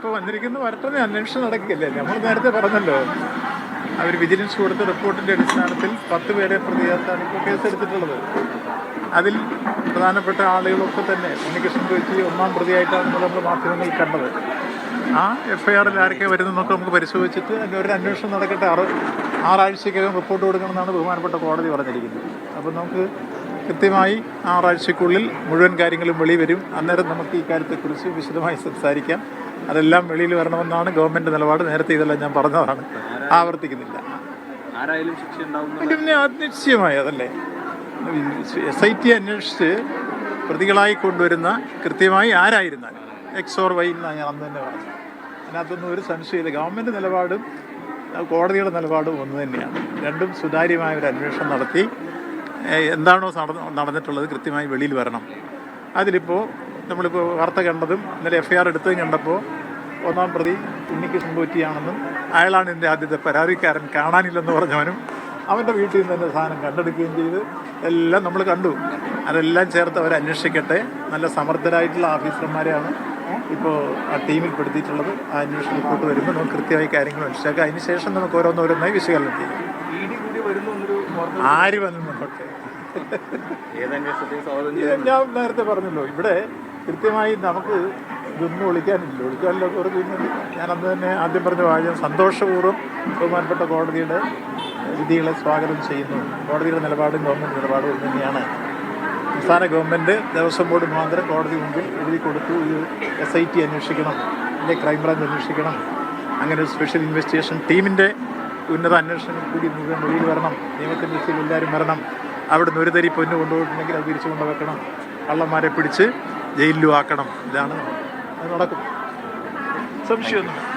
ഇപ്പോൾ വന്നിരിക്കുന്ന വരട്ടെ അന്വേഷണം നടക്കില്ലേ? നമ്മൾ നേരത്തെ പറഞ്ഞല്ലോ. അവർ വിജിലൻസ് കൊടുത്ത റിപ്പോർട്ടിന്റെ അടിസ്ഥാനത്തിൽ പത്ത് പേരെ പ്രതിയാത്താണ് ഇപ്പോൾ കേസെടുത്തിട്ടുള്ളത്. അതിൽ പ്രധാനപ്പെട്ട ആളുകളൊക്കെ തന്നെ ഉണ്ണികൃഷ്ണൻ ചോദിച്ച് ഒന്നാം പ്രതിയായിട്ടാണ് നമ്മൾ മാധ്യമങ്ങളിൽ കണ്ടത്. ആ എഫ് ഐ ആറിൽ ആരൊക്കെ വരുന്നതെന്നൊക്കെ നമുക്ക് പരിശോധിച്ചിട്ട് അതിന്റെ ഒരു അന്വേഷണം നടക്കട്ടെ. ആറ് ആറാഴ്ചക്കകം റിപ്പോർട്ട് കൊടുക്കണമെന്നാണ് ബഹുമാനപ്പെട്ട കോടതി പറഞ്ഞിരിക്കുന്നത്. അപ്പോൾ നമുക്ക് കൃത്യമായി ആറാഴ്ചക്കുള്ളിൽ മുഴുവൻ കാര്യങ്ങളും വെളി വരും. അന്നേരം നമുക്ക് ഈ കാര്യത്തെക്കുറിച്ച് വിശദമായി സംസാരിക്കാം. അതെല്ലാം വെളിയിൽ വരണമെന്നാണ് ഗവൺമെന്റ് നിലപാട്. നേരത്തെ ഇതെല്ലാം ഞാൻ പറഞ്ഞതാണ്. ആവർത്തിക്കുന്നില്ല. പിന്നെ നിശ്ചയമായി അതല്ലേ? എസ് ഐ ടി അന്വേഷിച്ച് പ്രതികളായി കൊണ്ടുവരുന്ന കൃത്യമായി ആരായിരുന്നാൽ എക്സ് ഓർ വൈ എന്നാണ് ഞാൻ അന്ന് തന്നെ പറഞ്ഞത്. അതിനകത്തൊന്നും ഒരു സംശയമില്ല ഗവൺമെന്റ് നിലപാടും കോടതിയുടെ നിലപാടും ഒന്ന് തന്നെയാണ്. രണ്ടും സുതാര്യമായ ഒരു അന്വേഷണം നടത്തി എന്താണോ നടന്ന- നടന്നിട്ടുള്ളത് കൃത്യമായി വെളിയിൽ വരണം. അതിലിപ്പോൾ നമ്മളിപ്പോൾ വാർത്ത കണ്ടതും ഇന്നലെ എഫ് ഐ ആർ എടുത്തതും കണ്ടപ്പോൾ ഒന്നാം പ്രതി ഉണ്ണിക്ക് സംഭവിക്കുകയാണെന്നും അയാളാണ് എന്റെ ആദ്യത്തെ പരാതിക്കാരൻ കാണാനില്ലെന്ന് പറഞ്ഞവനും അവന്റെ വീട്ടിൽ നിന്ന് തന്നെ സാധനം കണ്ടെടുക്കുകയും ചെയ്ത് എല്ലാം നമ്മൾ കണ്ടു. അതെല്ലാം ചേർത്ത് അവർ അന്വേഷിക്കട്ടെ. നല്ല സമർത്ഥരായിട്ടുള്ള ഓഫീസർമാരെയാണ് ഇപ്പോൾ ആ ടീമിൽ പെടുത്തിയിട്ടുള്ളത്. ആ അന്വേഷണ റിപ്പോർട്ട് വരുമ്പോൾ നമുക്ക് കൃത്യമായി കാര്യങ്ങൾ മനസ്സിലാക്കുക അതിനുശേഷം നമുക്ക് ഓരോന്നോരോന്നായി വിശകലനം ചെയ്യാം. ആര് വന്നു ഞാൻ നേരത്തെ പറഞ്ഞല്ലോ ഇവിടെ കൃത്യമായി നമുക്ക് ഇതൊന്നും ഒളിക്കാനില്ല. ഒളിക്കാനില്ല കുറച്ച് ഞാൻ അന്ന് തന്നെ ആദ്യം പറഞ്ഞ വാചകം സന്തോഷപൂർവം ബഹുമാനപ്പെട്ട കോടതിയുടെ വിധികളെ സ്വാഗതം ചെയ്യുന്നു. കോടതിയുടെ നിലപാടും ഗവൺമെന്റ് നിലപാടും ഒന്ന് തന്നെയാണ്. സംസ്ഥാന ഗവൺമെന്റ് ദേവസ്വം ബോർഡ് മുഖാന്തരം കോടതി മുമ്പിൽ എഴുതി കൊടുത്തു. ഇത് എസ് ഐ ടി അന്വേഷിക്കണം അല്ലെങ്കിൽ ക്രൈംബ്രാഞ്ച് അന്വേഷിക്കണം. അങ്ങനെ ഒരു സ്പെഷ്യൽ ഇൻവെസ്റ്റിഗേഷൻ ടീമിന്റെ ഉന്നത അന്വേഷണം കൂടി മുഴുവൻ വെളിയിൽ വരണം. നിയമത്തിന്റെ ദിശയിൽ എല്ലാവരും വരണം. അവിടുന്ന് ഒരു തരി പൊന്ന് കൊണ്ടുപോയിട്ടുണ്ടെങ്കിൽ അത് തിരിച്ചു കൊണ്ടുവെക്കണം. കള്ളന്മാരെ പിടിച്ച് ജയിലിലും ആക്കണം. ഇതാണ് അത് നടക്കും. സംശയമൊന്നും.